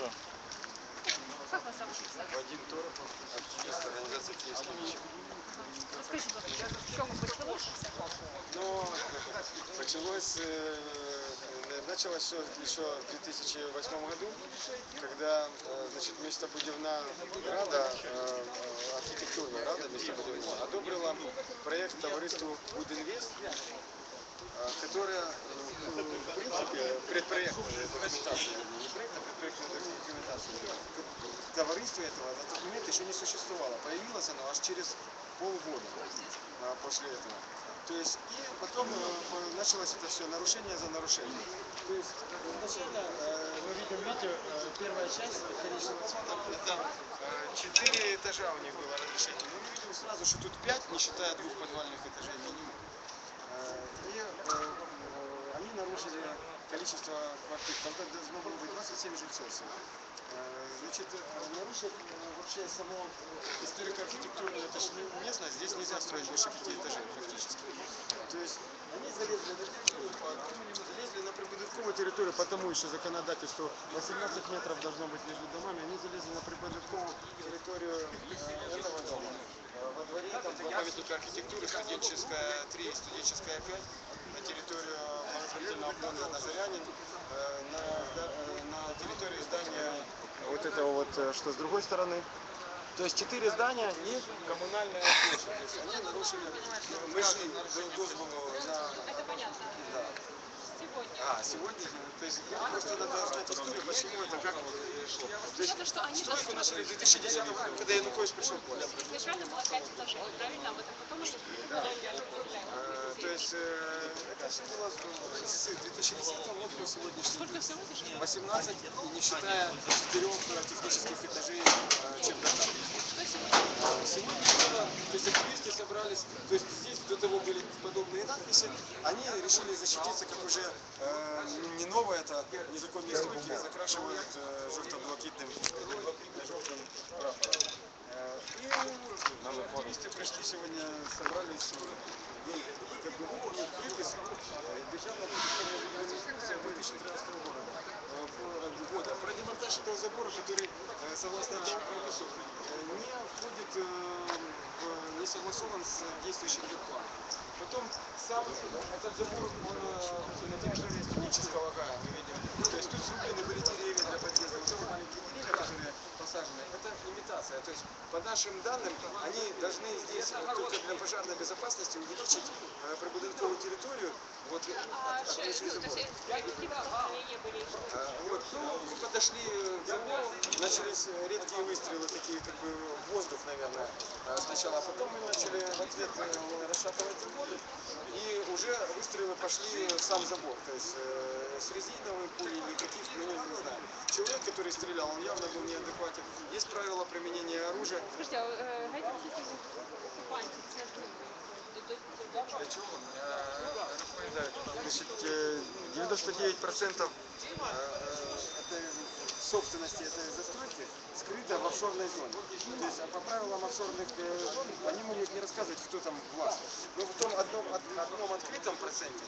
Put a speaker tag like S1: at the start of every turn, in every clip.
S1: Да.
S2: Как вас зовут? кстати?
S3: Вадим Торопов, активист организации «Киевский меч».
S2: Расскажите, пожалуйста, с чего началось все?
S3: Но началось, э, э, началось все еще в 2008 году, когда э, значит, местобудівна рада, э, э, архітектурна рада местобудівна, одобрила проект товариству «Будинвест», э, которая, э, в принципе, предпроектная документация, не проект, предпроектная документация. Товариство этого, этот документ еще не существовало. Появилось оно аж через полгода а, после этого. То есть, и потом э, началось это все нарушение за нарушением. То есть, изначально э, мы видим, видите, э, первая часть конечного цвета, это четыре этажа у них было разрешение. Но мы видим сразу, что тут пять, не считая двух подвальных этажей минимум. И э, они нарушили количество квартир. Там должно было быть 27 жильцов всего. Э, Значит, э, нарушив э, вообще само историко-архитектурную это ж не местность, здесь нельзя строить больше пяти этажей практически. То есть они залезли на территорию, залезли на прибудинковую территорию, потому еще законодательству 18 метров должно быть между домами, они залезли на прибудинковую территорию этого дома. Э, Во дворе там два памятника архитектуры, студенческая 3 и студенческая 5, на территорию благотворительного фонда Назарянин, э, на, э, на территории здания вот этого вот, э, что с другой стороны. То есть четыре здания и коммунальная площадь. То есть они нарушили, мы шли до дозволу на... Да.
S2: Сегодня.
S3: А, сегодня, то есть просто надо знать историю, почему это, как вот э, шло. То есть
S2: что они
S3: стройку начали в 2010 году, когда Янукович пришел к власти.
S2: изначально было 5 этажей, правильно? А вот потом уже
S3: Э, То есть это все было с 2010 года по сегодняшний
S2: Сколько всего этажей?
S3: 18, не считая четырех э, технических этажей э, чердака.
S2: Сегодня?
S3: А было, то есть активисты собрались, то есть здесь до того были подобные надписи, они решили защититься, как уже э, не новое, это незаконные стройки, закрашивают э, желто-блакитным желтым И активисты пришли сегодня, собрались, и как бы выполнить припись э, Державного инспекция 2013 года, э, про- года про демонтаж этого забора, который, э, согласно пропису, э, не входит, э, в, не согласован с действующим генпланом. Потом сам этот забор, он на территории студенческого гая, мы видим. То есть тут срублены были деревья для подъезда. Вот эти маленькие деревья, которые посажены, это имитация. То есть по нашим данным, они должны здесь только для пожарной безопасности увеличить прибудинковую территорию вот,
S2: А,
S3: от,
S2: ш-
S3: от точки
S2: ну, то
S3: забора.
S2: есть какие построения были?
S3: А, Вот, ну, мы подошли к забору, начались э, редкие выстрелы, такие как бы воздух, наверное, а, сначала, а потом мы начали в ответ э, расшатывать заборы, и уже выстрелы пошли в сам забор, то есть э, с резиновой пулей или каких, ну, не знаю. Человек, который стрелял, он явно был неадекватен. Есть правила применения оружия.
S2: Слушайте, а э, до-
S3: Для чего? Значит, э, 99% э, э, этой собственности этой застройки скрыто в офшорной зоне. То есть а по правилам офшорных э, зон они могут не рассказывать, кто там властный. Но в том одном, од- одном открытом проценте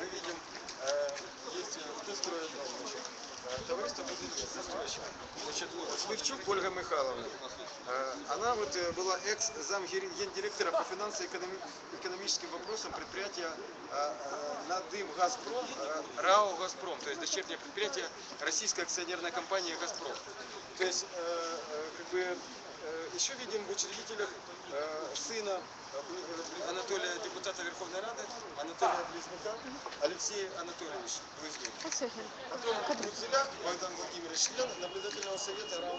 S3: мы видим, э, есть, кто строит э, товариство «Будинвест», застройщик. Значит, Сливчук Ольга Михайловна. Э, Она вот э, была экс-зам гендиректора по финансово-экономическим вопросам предприятия э, Надым Газпром, РАО Газпром, то есть дочернее предприятие российской акционерной компании Газпром. То есть, как бы, еще видим в учредителях э, сына Анатолия, депутата Верховной Рады, Анатолия Близняка, Алексей Анатольевич Близнюк. Потом Гудзеляк Богдан Владимирович, член наблюдательного совета РАО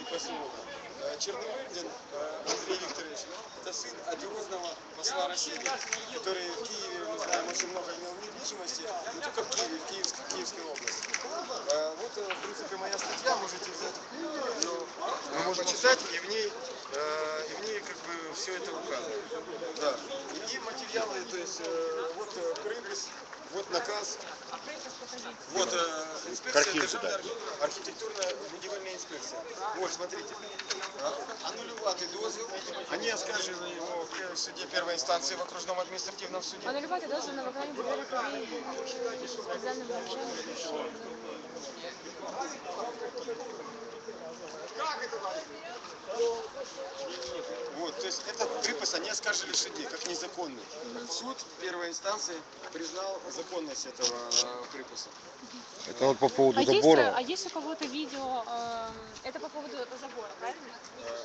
S3: и поселка. Черномырдин э, Андрей Викторович, это сын одиозного посла России, который в Киеве, мы знаем, очень много имел недвижимости, не только в Киеве, в Киевск- в Киевской области. Э, Вот, э, в принципе, моя статья, можете взять, ее почитать, и в ней, и в ней как бы все это указано. Да. И материалы, то есть, вот припись, вот наказ, вот э, инспекция,
S1: Картинку
S3: державная
S1: дайте.
S3: архи- архитектурная будівельная инспекция. Вот, смотрите. А, Аннулювати дозвіл. Они оскаржили его в суде первой инстанции в окружном административном суде.
S4: Анулювати дозвіл на виконання будівельних робіт спеціальним вот, то есть этот припас они
S3: оскаржили в суде, как незаконный. Суд первой инстанции признал законность этого э, припаса.
S1: Это вот по поводу
S2: А есть,
S1: забора.
S2: а есть у кого-то видео, эм, это по поводу забора, правильно?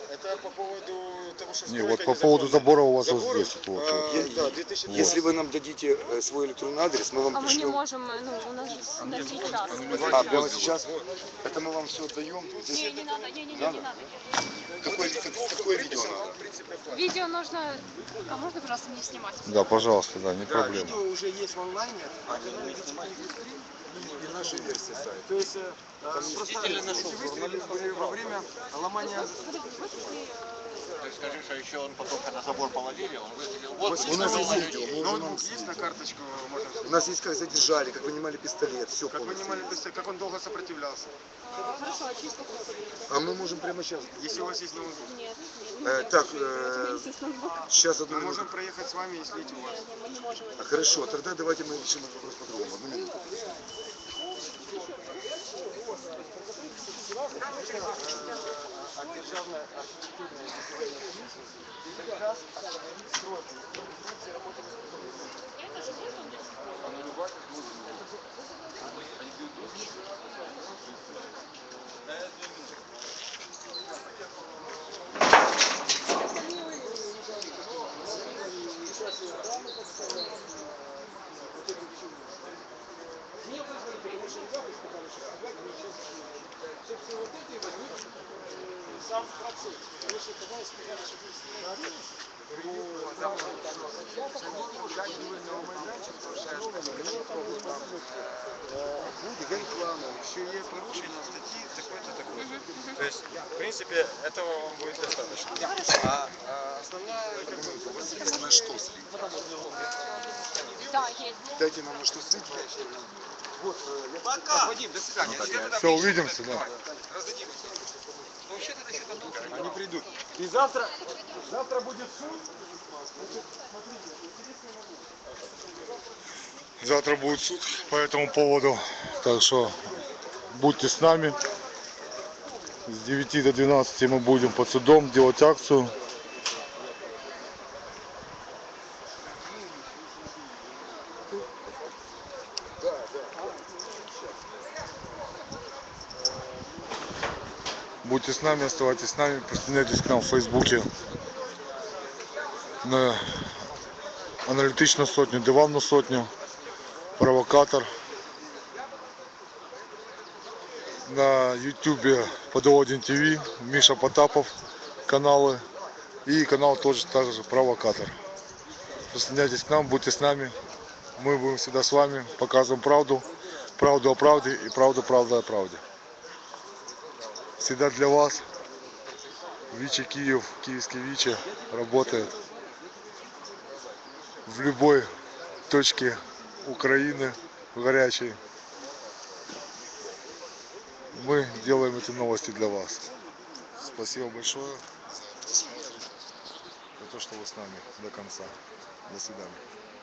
S3: Э, Это по поводу того, что
S1: Не, вот по поводу забора у вас вот
S3: Забор,
S1: здесь вот. вот, вот.
S3: э,
S4: Я-
S3: да, 2000
S4: Если вы нам дадите э, свой электронный адрес, мы вам
S2: А мы не
S4: пришлем.
S2: можем, э, ну, у нас же с- на сейчас.
S4: А, прямо сейчас? Это мы вам все отдаем? Здесь
S2: Не, не надо, не, не, не,
S4: Надо?
S2: не надо.
S4: Какое, как- какое видео надо?
S2: Видео нужно, а можно, пожалуйста, не снимать?
S1: Да, пожалуйста, да, не
S3: Да,
S1: проблема.
S3: видео уже есть в онлайне, а канал
S4: И наша версия сайта.
S3: То есть э, э, просто эти выстрелы были во время ломания
S5: Скажи, что еще он потом, когда забор половили, он выстрелил. Вот,
S4: У нас есть видео, мы уже вам
S3: ноутбук есть на карточку, можно
S4: У нас есть как задержали, как вынимали пистолет, все
S3: как
S4: полностью.
S3: понимали, быстро, как он долго сопротивлялся.
S2: А, Хорошо, а будет?
S4: А мы можем прямо сейчас.
S3: Если у вас есть ноутбук,
S2: Нет, нет.
S4: Э, так, э, сейчас одну
S3: мы
S4: минуту.
S3: можем проехать с вами, если эти у вас.
S2: Нет, нет, мы не можем это
S4: А, Хорошо, тогда давайте мы решим этот вопрос по-другому. Одну минуту.
S3: А державная архитектурная строительная комиссия приказ остановить сроки реконструкции работы буде генплану, що є порушення статті такої-то такої. То есть, в принципе, этого вам будет достаточно. А, а основная, как бы, у вас есть
S4: На что слить?
S2: Да, есть.
S4: Дайте нам на что слить. Вот, э, я
S3: Пока! Вадим, до свидания.
S1: Все, увидимся, да.
S3: Они придут. И завтра, завтра будет суд.
S1: Завтра будет суд по этому поводу. Так что будьте с нами. С 9 до 12 мы будем под судом делать акцию. Будьте с нами, оставайтесь с нами, присоединяйтесь к нам в Фейсбуке на аналітичну сотню, диванну сотню, провокатор. На Ютубе Подолодин ТВ, Миша Потапов каналы и канал тоже также провокатор. Присоединяйтесь к нам, будьте с нами. Мы будем всегда с вами, показываем правду, правду о правде и правду правда о правде. Всегда для вас. Вичи Киев, киевский Вичи работает в любой точке Украины горячей. Мы делаем эти новости для вас. Спасибо большое за то, что вы с нами до конца. До свидания.